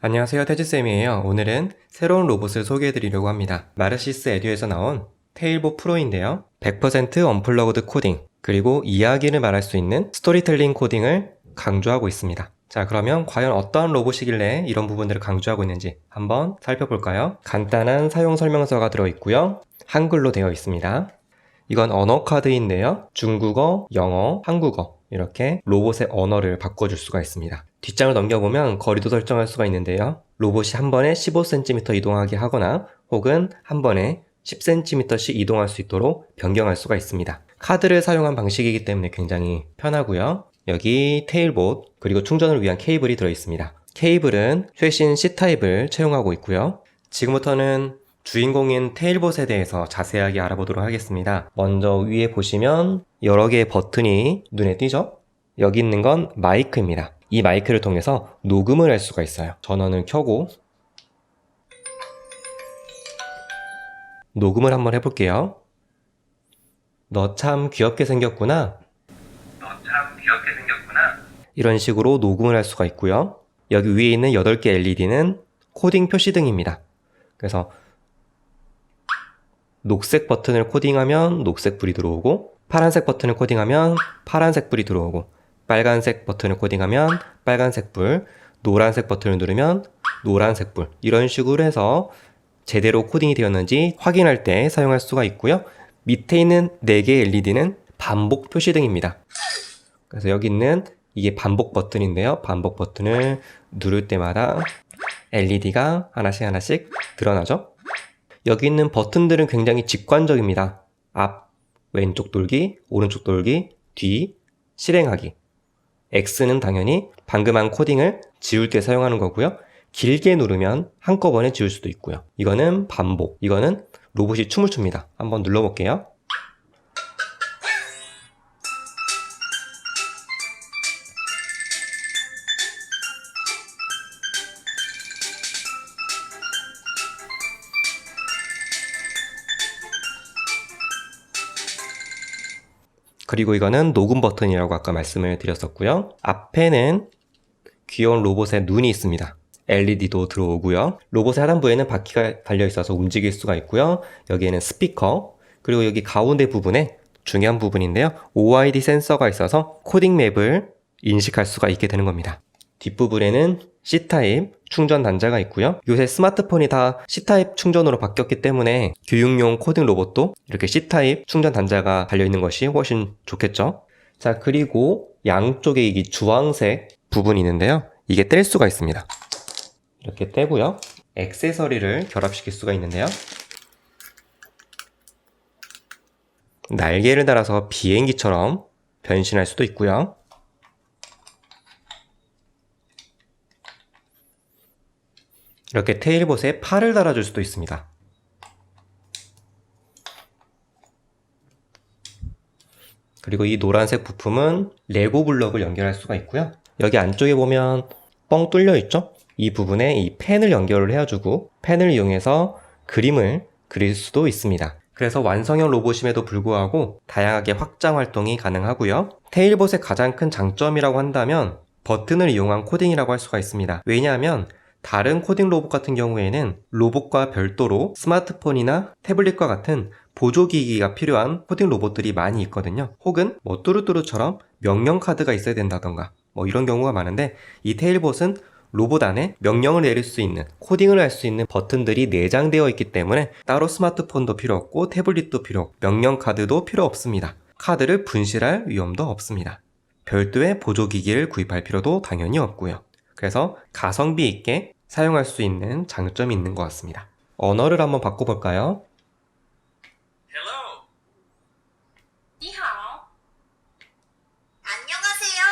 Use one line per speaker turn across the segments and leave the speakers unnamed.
안녕하세요 태지쌤이에요. 오늘은 새로운 로봇을 소개해 드리려고 합니다. 마르시스 에듀에서 나온 테일보 프로인데요. 100% 언플러그드 코딩 그리고 이야기를 말할 수 있는 스토리텔링 코딩을 강조하고 있습니다 자 그러면 과연 어떠한 로봇이길래 이런 부분들을 강조하고 있는지 한번 살펴볼까요? 간단한 사용 설명서가 들어있고요 한글로 되어 있습니다 이건 언어 카드인데요 중국어, 영어, 한국어 이렇게 로봇의 언어를 바꿔줄 수가 있습니다. 뒷장을 넘겨보면 거리도 설정할 수가 있는데요. 로봇이 한 번에 15cm 이동하게 하거나 혹은 한 번에 10cm씩 이동할 수 있도록 변경할 수가 있습니다. 카드를 사용한 방식이기 때문에 굉장히 편하고요. 여기 테일봇 그리고 충전을 위한 케이블이 들어있습니다. 케이블은 최신 C타입을 채용하고 있고요. 지금부터는 주인공인 테일봇에 대해서 자세하게 알아보도록 하겠습니다. 먼저 위에 보시면 여러 개의 버튼이 눈에 띄죠? 여기 있는 건 마이크입니다. 이 마이크를 통해서 녹음을 할 수가 있어요. 전원을 켜고 녹음을 한번 해볼게요. 너 참 귀엽게 생겼구나.
귀엽게 생겼구나.
이런 식으로 녹음을 할 수가 있고요. 여기 위에 있는 8개 LED는 코딩 표시등입니다. 그래서 녹색 버튼을 코딩하면 녹색 불이 들어오고 파란색 버튼을 코딩하면 파란색 불이 들어오고 빨간색 버튼을 코딩하면 빨간색 불, 노란색 버튼을 누르면 노란색 불 이런 식으로 해서 제대로 코딩이 되었는지 확인할 때 사용할 수가 있고요. 밑에 있는 4개 LED는 반복 표시등입니다. 그래서 여기 있는 이게 반복 버튼인데요. 반복 버튼을 누를 때마다 LED가 하나씩 하나씩 드러나죠. 여기 있는 버튼들은 굉장히 직관적입니다. 앞, 왼쪽 돌기, 오른쪽 돌기, 뒤, 실행하기. X는 당연히 방금 한 코딩을 지울 때 사용하는 거고요. 길게 누르면 한꺼번에 지울 수도 있고요. 이거는 반복. 이거는 로봇이 춤을 춥니다. 한번 눌러볼게요. 그리고 이거는 녹음 버튼이라고 아까 말씀을 드렸었고요. 앞에는 귀여운 로봇의 눈이 있습니다. LED도 들어오고요. 로봇의 하단부에는 바퀴가 달려 있어서 움직일 수가 있고요. 여기에는 스피커, 그리고 여기 가운데 부분에 중요한 부분인데요. OID 센서가 있어서 코딩 맵을 인식할 수가 있게 되는 겁니다. 뒷부분에는 C타입 충전 단자가 있고요. 요새 스마트폰이 다 C타입 충전으로 바뀌었기 때문에 교육용 코딩 로봇도 이렇게 C타입 충전 단자가 달려 있는 것이 훨씬 좋겠죠. 자, 그리고 양쪽에 이 주황색 부분이 있는데요. 이게 뗄 수가 있습니다. 이렇게 떼고요. 액세서리를 결합시킬 수가 있는데요. 날개를 달아서 비행기처럼 변신할 수도 있고요. 이렇게 테일봇에 팔을 달아줄 수도 있습니다. 그리고 이 노란색 부품은 레고 블럭을 연결할 수가 있고요. 여기 안쪽에 보면 뻥 뚫려 있죠? 이 부분에 이 펜을 연결을 해주고 펜을 이용해서 그림을 그릴 수도 있습니다. 그래서 완성형 로봇임에도 불구하고 다양하게 확장 활동이 가능하고요. 테일봇의 가장 큰 장점이라고 한다면 버튼을 이용한 코딩이라고 할 수가 있습니다. 왜냐하면 다른 코딩 로봇 같은 경우에는 로봇과 별도로 스마트폰이나 태블릿과 같은 보조기기가 필요한 코딩 로봇들이 많이 있거든요. 혹은 뭐 뚜루뚜루처럼 명령 카드가 있어야 된다던가 뭐 이런 경우가 많은데 이 테일봇은 로봇 안에 명령을 내릴 수 있는 코딩을 할 수 있는 버튼들이 내장되어 있기 때문에 따로 스마트폰도 필요 없고 태블릿도 필요 없고 명령 카드도 필요 없습니다. 카드를 분실할 위험도 없습니다. 별도의 보조기기를 구입할 필요도 당연히 없고요. 그래서 가성비 있게 사용할 수 있는 장점이 있는 것 같습니다. 언어를 한번 바꿔볼까요?
Hello.
你好. 안녕하세요.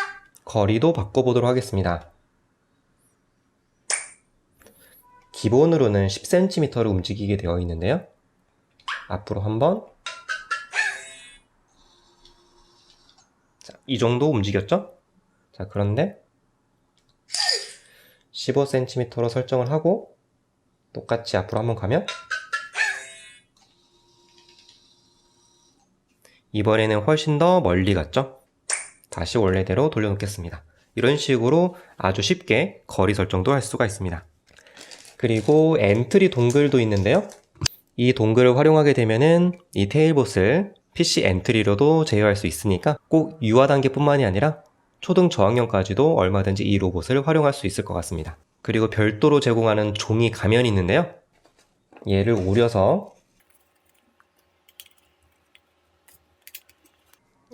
거리도 바꿔보도록 하겠습니다. 기본으로는 10cm로 움직이게 되어 있는데요. 앞으로 한번. 자, 이 정도 움직였죠? 자, 그런데 15cm로 설정을 하고 똑같이 앞으로 한번 가면 이번에는 훨씬 더 멀리 갔죠? 다시 원래대로 돌려놓겠습니다. 이런 식으로 아주 쉽게 거리 설정도 할 수가 있습니다. 그리고 엔트리 동글도 있는데요. 이 동글을 활용하게 되면은 이 테일봇을 PC 엔트리로도 제어할 수 있으니까 꼭 유아 단계뿐만이 아니라 초등 저학년까지도 얼마든지 이 로봇을 활용할 수 있을 것 같습니다. 그리고 별도로 제공하는 종이 가면이 있는데요. 얘를 오려서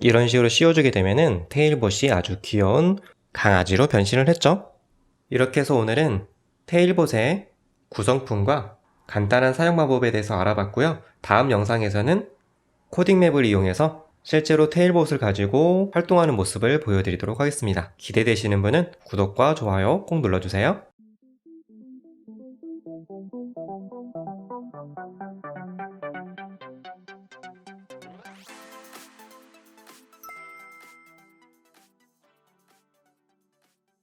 이런 식으로 씌워주게 되면은 테일봇이 아주 귀여운 강아지로 변신을 했죠. 이렇게 해서 오늘은 테일봇의 구성품과 간단한 사용 방법에 대해서 알아봤고요. 다음 영상에서는 코딩 맵을 이용해서 실제로 테일봇을 가지고 활동하는 모습을 보여드리도록 하겠습니다. 기대되시는 분은 구독과 좋아요 꼭 눌러주세요.